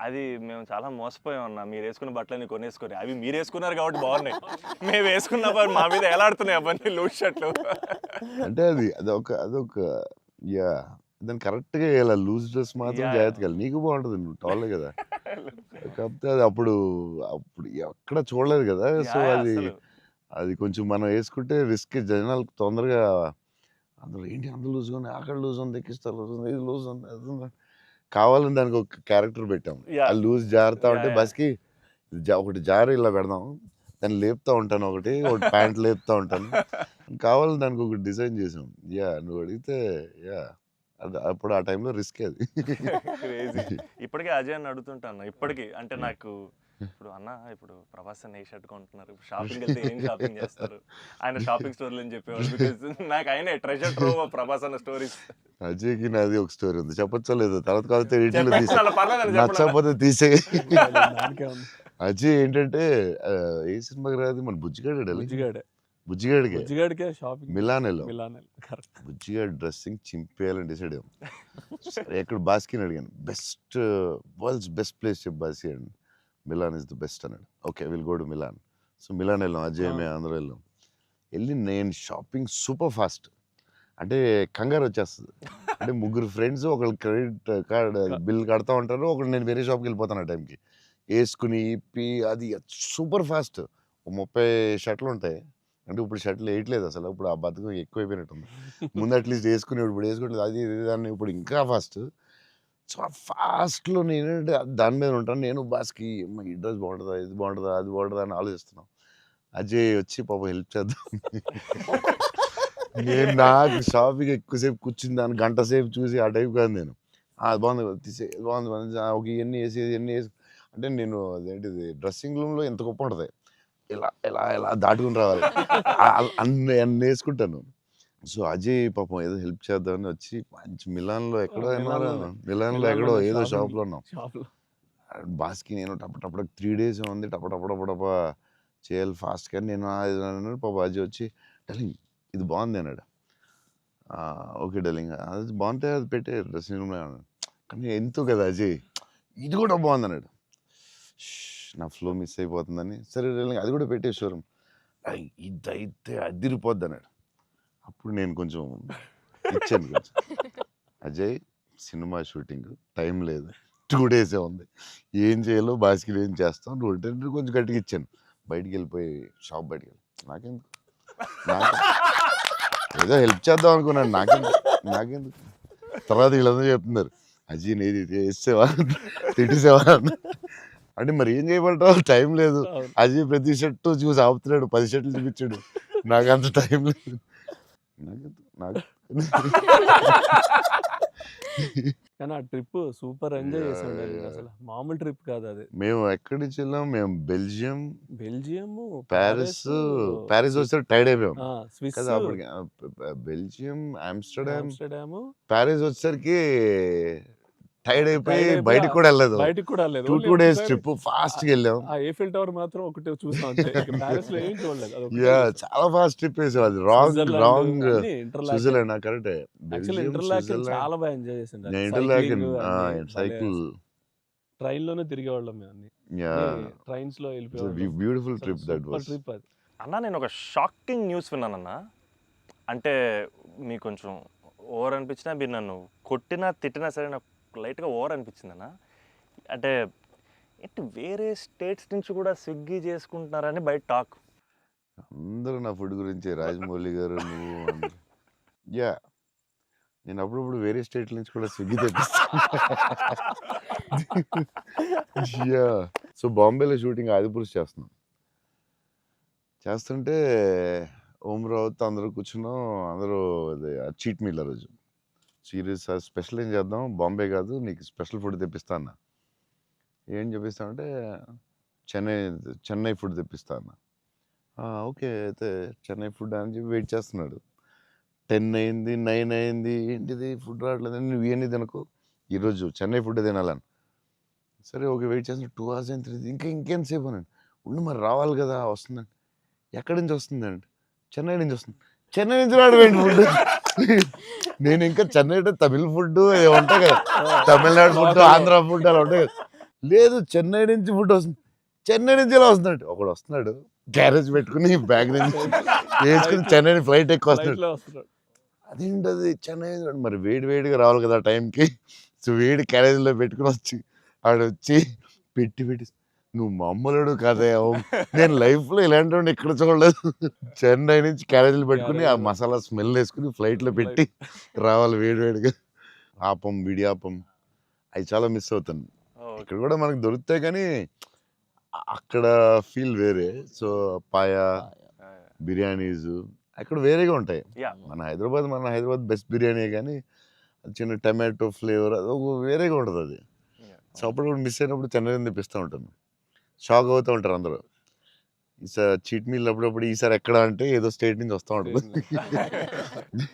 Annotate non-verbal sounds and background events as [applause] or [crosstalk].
అది మేము చాలా మోసపోయాం అన్న. మీరు వేసుకున్న బట్టలని కొనేసుకొని. అవి మీరు వేసుకున్నారు కాబట్టి బాగున్నాయి. మేము వేసుకున్నప్పుడు మా మీద ఎలాడుతున్నాయి అవన్నీ లూజ్ షర్ట్లు? అంటే అది అదొక అదొక యా దాన్ని కరెక్ట్గా వేయాలి. లూజ్ డ్రెస్ మాత్రం. జాగ్రత్తగా. నీకు బాగుంటుంది నువ్వు టాలే కదా. కాకపోతే అది అప్పుడు అప్పుడు ఎక్కడ చూడలేదు కదా. సో అది. అది కొంచెం మనం వేసుకుంటే రిస్క్ జనాలకు తొందరగా అందులో ఏంటి అంత లూజ్ ఉంది? అక్కడ లూజ్ ఉంది ఎక్కిస్తారు లూజ్ ఉంది ఇది లూజ్ ఉంది అది ఉంది. కావాలని దానికి ఒక క్యారెక్టర్ పెట్టాం. ఆ లూజ్ జారుతా ఉంటే. బస్కి ఒకటి జారు ఇలా పెడదాం. దాన్ని లేపుతా ఉంటాను ఒకటి ఒకటి ప్యాంట్ లేపుతా ఉంటాను. కావాలని దానికి ఒకటి డిజైన్ చేసాం. యా నువ్వు అడిగితే యా అది అప్పుడు ఆ టైంలో రిస్క్ అది. [laughs] ఇప్పటికే అజయ్ అని అడుగుతుంటాను. ఇప్పటికి అంటే నాకు ఇప్పుడు అన్న ఇప్పుడు ప్రభాస్ అన్న ఏ షర్ట్ కొంటున్నారు? షాపింగ్ వెళ్తే ఏం షాపింగ్ చేస్తారు? ఆయన షాపింగ్ స్టోర్లు అని చెప్పేవాడు. బికాస్ నాకు ఆయన ట్రెజర్ ట్రో ప్రభాస్ అన్న స్టోరీస్ అజయ్కి నాది ఒక స్టోరీ ఉంది. చెప్పొచ్చో లేదో? తర్వాత కాకపోతే ఎడిట్లో నచ్చకపోతే తీసే. అజయ్ ఏంటంటే ఏ సినిమాకి రాదు? మన బుజ్జిగాడు బుజ్జిగాడే. బుజ్జిగాడికి? బుజ్జిగాడికే షాపింగ్ మిలాన్ వెళ్ళాం మిలాన్ కరెక్ట్ బుజ్జిగాడు డ్రెస్సింగ్ చింపేయాలని డిసైడ్ అయ్యాం ఎక్కడ బాస్కిని అడిగాను. బెస్ట్ వరల్డ్స్ బెస్ట్ ప్లేస్ చెప్పు బాస్కి అండి మిలాన్ ఇస్ ద బెస్ట్ అన్నాడు. Okay will go to Milan. So Milan వెళ్ళాం అజయ్ మేము అందరూ వెళ్ళాం. వెళ్ళి నేను షాపింగ్ సూపర్ ఫాస్ట్. అంటే కంగారు వచ్చేస్తుంది. అంటే ముగ్గురు ఫ్రెండ్స్ ఒకళ్ళు క్రెడిట్ కార్డ్ బిల్ కడతా ఉంటారు ఒకళ్ళు నేను వేరే షాప్కి వెళ్ళిపోతాను ఆ టైంకి. వేసుకుని ఇప్పి అది సూపర్ ఫాస్ట్. ముప్పై షర్ట్లు ఉంటాయి. అంటే ఇప్పుడు షర్ట్లు వేయట్లేదు అసలు. ఇప్పుడు ఆ బతుకు ఎక్కువైపోయినట్టుంది. ముందు అట్లీస్ట్ వేసుకుని ఇప్పుడు వేసుకోవట్లేదు అది ఇది దాన్ని ఇప్పుడు ఇంకా ఫాస్ట్. చాలా ఫాస్ట్లో నేను దాని మీద ఉంటాను నేను బాస్కి ఈ డ్రెస్ బాగుంటుందా? ఇది బాగుంటుందా? అది బాగుంటుందా? అని ఆలోచిస్తున్నాం. అజయ్ వచ్చి పాప హెల్ప్ చేద్దాం. నేను నాకు షాపింగ్ ఎక్కువసేపు కూర్చుని దాన్ని గంట సేపు చూసి ఆ టైప్ కాదు నేను. అది బాగుంది తీసే బాగుంది బాగుంది ఒక ఇవన్నీ వేసి ఇవన్నీ వేసి అంటే నేను అదేంటిది డ్రెస్సింగ్ రూమ్లో ఎంత గొప్ప ఉంటుంది. ఇలా ఇలా ఇలా దాటుకుని రావాలి. అన్ని అన్ని వేసుకుంటాను. సో అజయ్ పాపం ఏదో హెల్ప్ చేద్దామని వచ్చి మంచి మిలాన్లో ఎక్కడో మిలాన్లో. ఎక్కడో ఏదో. షాప్లో ఉన్నాం బాస్కి నేను టప టప త్రీ డేస్ ఉంది టప టప టప టప చేయాలి ఫాస్ట్గా నేను అన్నాడు. పాప అజయ్ వచ్చి డలింగ్ ఇది బాగుంది అన్నాడు. "ఆ, ఓకే డలింగ్ అది బాగుంటే అది పెట్టే డ్రెస్సింగ్ రూమ్లో అన్నాడు కానీ ఎంతో కదా అజయ్ ఇది కూడా బాగుంది అన్నాడు. "ష్, నా ఫ్లో మిస్ అయిపోతుందని. సరే డలింగ్ అది కూడా పెట్టే షోరూమ్. ఇది అయితే అదిరిపోద్ది అన్నాడు. అప్పుడు నేను కొంచెం ఇచ్చాను కొంచెం. అజయ్ సినిమా షూటింగ్ టైం లేదు. టూ డేసే ఉంది. ఏం చేయాలో బాస్కి ఏం చేస్తాం అంటే కొంచెం గట్టిగా ఇచ్చాను. బయటికి వెళ్ళిపోయి షాప్ బయటికి వెళ్ళి. నాకెందుకు? నాకు ఏదో హెల్ప్ చేద్దాం అనుకున్నాను. నాకెందుకు? నాకెందుకు? తర్వాత వీళ్ళందరూ చెప్తున్నారు. అజీ నీది వేసేవా తిట్టేసేవా? అన్న. అంటే మరి ఏం చేయమంటావు? టైం లేదు. అజీ ప్రతి షర్టు చూసి ఆపుతున్నాడు. పది షర్ట్లు చూపించాడు. నాకు అంత టైం లేదు. నాకు [laughs] కానీ ఆ ట్రిప్ సూపర్ ఎంజాయ్ చేసాడు. అసలు మామూలు ట్రిప్ కాదు అది. మేము ఎక్కడి నుంచి వెళ్ళాం? మేము బెల్జియం బెల్జియం ప్యారిస్ ప్యారిస్ వస్తే టైడ్ అయిపోయాం. స్విస్. బె- బెల్జియం ఆమ్స్టర్డామ్. ప్యారిస్ వచ్చేసరికి టైడ్ అయిపోయి బయటికి కూడా వెళ్ళలేదు. బయటికి కూడా లేదు టూ డేస్ ట్రిప్ ఫాస్ట్గా వెళ్ళాం. ఆ ఏఫిల్ టవర్ మాత్రం ఒకటి చూసాం ప్యారిస్లో ఏం చూడలేదు. యా. చాలా ఫాస్ట్ ట్రిప్ వేసాం అది wrong wrong. Switzerland correct actually Interlaken చాలా బాగా ఎంజాయ్ చేసిండు ఇంటర్లాకెన్ సైకిల్ ట్రైన్లోనే తిరిగేవాళ్ళం మేము అన్ని. యా. ట్రైన్స్లో వెళ్ళిపోయాం beautiful trip that was trip అది. అన్న నేను ఒక షాకింగ్ న్యూస్ విన్నానన్న అంటే మీకు కొంచెం ఓవర్ అనిపించినా మీరు నన్ను కొట్టినా తిట్టినా సరే నాకు లైట్గా ఓవర్ అనిపించింది అన్న అంటే ఏంటి వేరే స్టేట్స్ నుంచి కూడా స్విగ్గీ చేసుకుంటున్నారని బయట టాక్. అందరూ నా ఫుడ్ గురించి రాజమౌళి గారు నువ్వు యా. నేను అప్పుడప్పుడు వేరే స్టేట్ నుంచి కూడా స్విగ్గీ తెప్పిస్తాను యా. సో బాంబేలో షూటింగ్ ఆదిపురుష్ చేస్తున్నాం. చేస్తుంటే ఓం రావుత్ అందరూ కూర్చున్నాం. అందరూ అది చీట్ మీల్ ఆ రోజు. సీరియస్ స్పెషల్ ఏం చేద్దాం? బాంబే కాదు నీకు స్పెషల్ ఫుడ్ తెప్పిస్తా అన్న. ఏం చెప్పిస్తామంటే చెన్నై చెన్నై ఫుడ్ తెప్పిస్తా అన్న. ఓకే అయితే చెన్నై ఫుడ్ అని చెప్పి వెయిట్ చేస్తున్నాడు. టెన్ అయింది నైన్ అయింది ఏంటిది ఫుడ్ రావట్లేదు నువ్వు ఏంది తినకు. ఈరోజు చెన్నై ఫుడ్ తినాలని. సరే ఓకే వెయిట్ చేస్తున్నా. టూ అవర్స్ అయింది త్రీ ఇంకా ఇంకేం సేపు అని ఉండి మరి రావాలి కదా వస్తుందండి ఎక్కడి నుంచి వస్తుందండి చెన్నై నుంచి వస్తుంది. చెన్నై నుంచి రావడం ఫుడ్ నేను ఇంకా చెన్నై అంటే తమిళ ఫుడ్ ఉంటాయి కదా. తమిళనాడు ఫుడ్ ఆంధ్ర ఫుడ్ అలా ఉంటాయి కదా. లేదు చెన్నై నుంచి ఫుడ్ వస్తుంది. చెన్నై నుంచి ఎలా వస్తున్నాడు? ఒకడు వస్తున్నాడు క్యారేజ్ పెట్టుకుని బ్యాగ్ నుంచి వేసుకుని చెన్నై ఫ్లైట్ ఎక్కువ వస్తున్నాడు. అదేంటది? చెన్నై మరి వేడి వేడిగా రావాలి కదా టైంకి సో వేడి క్యారేజ్లో పెట్టుకుని వచ్చి ఆడ వచ్చి పెట్టి పెట్టి నువ్వు మామూలుడు కదే నేను లైఫ్లో ఇలాంటి వాడిని ఎక్కడ చూడలేదు. చెన్నై నుంచి క్యారేజీలు పెట్టుకుని ఆ. మసాలా స్మెల్ వేసుకుని ఫ్లైట్లో పెట్టి రావాలి వేడి వేడిగా ఆపం విడియాపం. అవి చాలా మిస్ అవుతాను. ఇక్కడ కూడా మనకు దొరుకుతాయి కానీ అక్కడ ఫీల్ వేరే. సో పాయా బిర్యానీస్ అక్కడ వేరేగా ఉంటాయి. మన హైదరాబాద్ మన హైదరాబాద్ బెస్ట్ బిర్యానీ కానీ చిన్న టమాటో ఫ్లేవర్ అది వేరేగా ఉంటుంది అది. సో అప్పుడప్పుడు మిస్ అయినప్పుడు చెన్నై తెప్పిస్తూ ఉంటాను. షాక్ అవుతూ ఉంటారు అందరూ. ఈసారి చీట్ మీల్ అప్పుడప్పుడు ఈసారి ఎక్కడ అంటే ఏదో స్టేట్ నుంచి వస్తూ ఉంటుంది. [laughs]